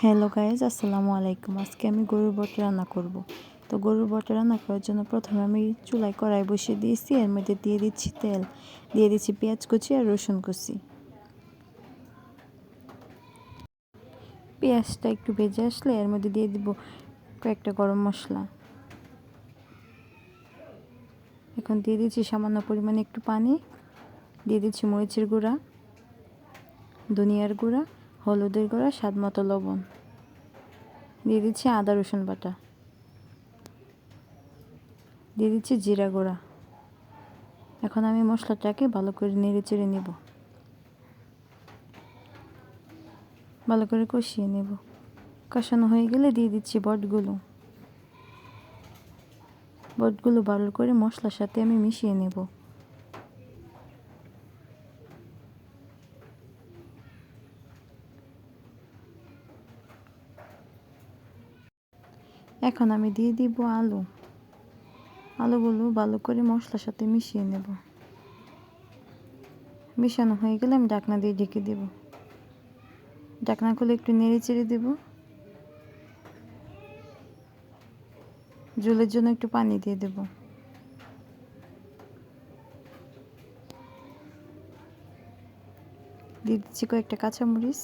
Hello guys আসসালামু আলাইকুম। আজকে আমি গরুর বট রান্না করব। তো গরুর বট রান্না করার জন্য প্রথমে আমি চুলায় কড়াই বসিয়ে দিয়েছি, এর মধ্যে দিয়ে দিচ্ছি তেল। দিয়ে দিচ্ছি পেঁয়াজ কুচি আর রসুন কুচি। পেঁয়াজটা একটু ভেজে আসলে এর মধ্যে দিয়ে দিব কয়েকটা গরম মশলা। এখন দিয়ে দিচ্ছি সামান্য পরিমাণে একটু পানি। দিয়ে দিচ্ছি মরিচের গুঁড়া, ধনিয়ার গুঁড়া হলুদের গুঁড়া, স্বাদ মতো লবণ। দিয়ে দিচ্ছি আদা, রসুন বাটা। দিয়ে দিচ্ছি জিরা গুঁড়া। এখন আমি মশলাটাকে ভালো করে নেড়ে চেড়ে নেব। ভালো করে কষিয়ে নেব। কষানো হয়ে গেলে দিয়ে দিচ্ছি বটগুলো। বটগুলো ভালো করে মশলার সাথে আমি মিশিয়ে নেব। এখন আমি দিয়ে দিব আলু। আলুগুলো ভালো করে মশলার সাথে মিশিয়ে নেব। মিশানো হয়ে গেলে আমি ডাকনা দিয়ে ঢেকে দেব। ডাকনা খুলে একটু নেড়ে চেড়ে দেব। জলের জন্য একটু পানি দিয়ে দেব। দিয়ে দিচ্ছি কয়েকটা কাঁচামরিচ।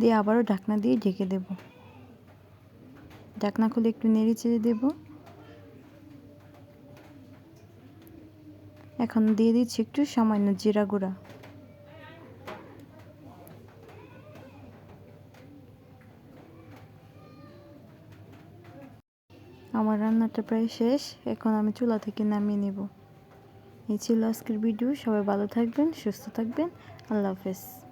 দিয়ে আবারও ঢাকনা দিয়ে ঢেকে দেবো। ঢাকনা খুলে একটু নেড়ে চেড়ে দেব। এখন দিয়ে দিচ্ছি একটু সামান্য জিরা গুঁড়া। আমার রান্নাটা প্রায় শেষ, এখন আমি চুলা থেকে নামিয়ে নেব। এই ছিল আজকের ভিডিও, সবাই ভালো থাকবেন, সুস্থ থাকবেন, আল্লাহ হাফেজ।